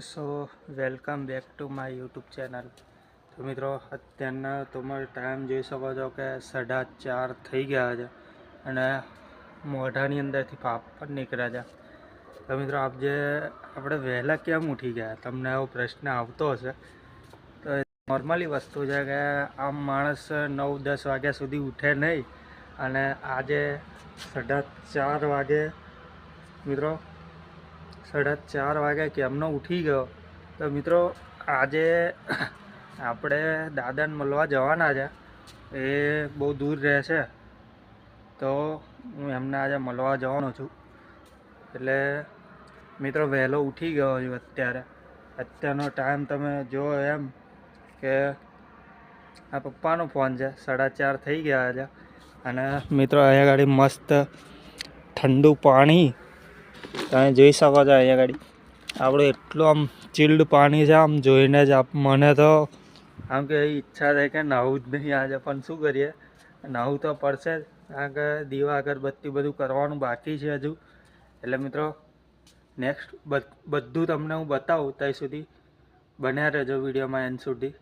So welcome back to my YouTube channel. તો મિત્રો, અત્યારના તમારો ટાઈમ જોઈ શકો છો કે સાડા ચાર થઈ ગયા છે અને મોઢાની અંદરથી પાપ પણ નીકળ્યા છે. તો મિત્રો, આપ જે આપણે વહેલા કેમ ઉઠી ગયા? તમને એવો પ્રશ્ન આવતો હશે. તો નોર્મલી વસ્તુ છે કે આમ માણસ નવ, દસ વાગ્યા સુધી ઉઠે નહીં અને આજે સાડા ચાર વાગે, મિત્રો સાડા ચાર વાગે કેમનો ઉઠી ગયો. તો મિત્રો, આજે આપણે દાદાને મળવા જવાના છે. એ બહુ દૂર રહે છે. તો હું એમને આજે મળવા જવાનો છું. એટલે મિત્રો, વહેલો ઉઠી ગયો છું અત્યારે. અત્યારનો ટાઈમ તમે જુઓ એમ કે આ પપ્પાનો ફોન છે. સાડા ચાર થઈ ગયા છે. અને મિત્રો, અહીંયા ગાડી મસ્ત ઠંડુ પાણી તમે જોઈ શકો છો અહીંયા ગાડી. આપણું એટલું આમ ચિલ્ડ પાણી છે, આમ જોઈને જ આપ મને તો આમ કે ઈચ્છા થાય કે નાહવું જ નહીં આજે, પણ શું કરીએ? નાહવું તો પડશે જ. કારણ કે દીવા, અગરબત્તી બધું કરવાનું બાકી છે હજુ. એટલે મિત્રો નેક્સ્ટ બધું તમને હું બતાવું, ત્યાં સુધી બન્યા રહેજો વિડીયોમાં એન્ડ સુધી.